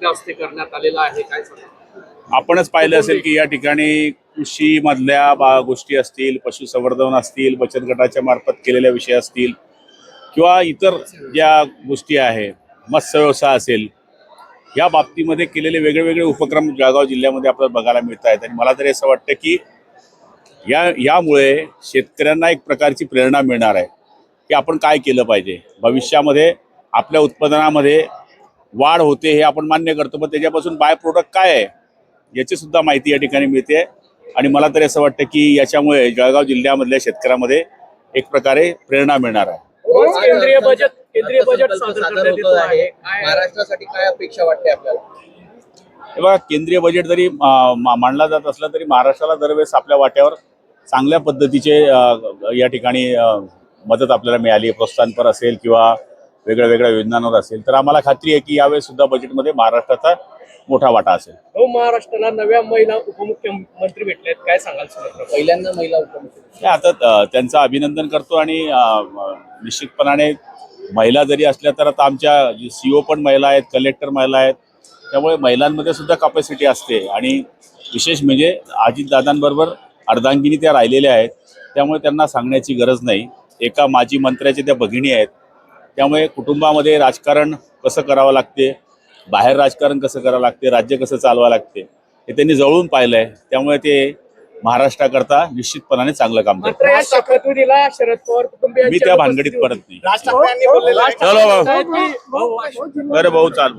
आपल्या हस्ते करण्यात आलेला आहे काय सांगा? आपणच पाहिलं असेल की या ठिकाणी कृषी मधल्या गोष्टी असतील पशुसंवर्धन असतील बचत गटाच्या मार्फत केलेल्या विषय असतील किंवा इतर ज्या गोष्टी आहे मत्स्य व्यवसाय असेल या बाबतीमध्ये केलेले वेगळे वेगळे उपक्रम जळगाव जिल्ह्यामध्ये आपल्याला बघायला मिळत आहेत. आणि मला तरी असं वाटतं की या यामुळे शेतकऱ्यांना एक प्रकारची प्रेरणा मिळणार आहे की आपण काय केलं पाहिजे. भविष्यामध्ये आपल्या उत्पादनामध्ये वाढ होते हे आपण मान्य करतो. पण त्याच्यापासून बाय प्रोडक्ट काय आहे? याची सुद्धा माहिती या ठिकाणी मिळते. आणि मला तरी असं वाटतं की याच्यामुळे जळगाव जिल्ह्यामधल्या शेतकऱ्यामध्ये एक प्रकारे प्रेरणा मिळणार आहे. केंद्रीय बजेट केंद्रीय बजेट महाराष्ट्रासाठी काय अपेक्षा वाटते आपल्याला? हे बघा केंद्रीय बजेट जरी मांडला जात असला तरी महाराष्ट्राला दरवेळेस आपल्या वाट्यावर चांगल्या पद्धतीचे या ठिकाणी मदत आपल्याला मिळाली. प्रोत्साहनपर असेल किंवा वेगळ्या वेगळ्या योजनांवर असेल तर आम्हाला खात्री आहे की यावेळेस सुद्धा बजेटमध्ये महाराष्ट्राचा मोठा वाटा असेल. हो महाराष्ट्राला नव्या महिला उपमुख्यमंत्री भेटलेत काय सांगाल पहिल्यांदा महिला उपमुख्यमंत्री. हे आता त्यांचं अभिनंदन करतो आणि निश्चितपणाने महिला जरी असल्या तर आता आमच्या सीओ पण महिला आहेत कलेक्टर महिला आहेत त्यामुळे महिलांमध्ये सुद्धा कॅपॅसिटी असते. आणि विशेष म्हणजे अजितदादांबरोबर अर्धांगिनी त्या राहिलेल्या आहेत त्यामुळे त्यांना सांगण्याची गरज नाही. एका माजी मंत्र्याच्या त्या भगिनी आहेत त्यामुळे कुटुंबामध्ये राजकारण कसं करावं लागते? बाहेर राजकारण कसं करावं लागते? राज्य कसं चालवावं लागते? हे त्यांनी जवळून पाहिलं आहे त्यामुळे ते महाराष्ट्राकरता निश्चितपणाने चांगलं काम शरद पवार कुटुंबियांची मी त्या भानगडीत परत नाही. चलो भाऊ. भाऊ. बरं भाऊ चाल.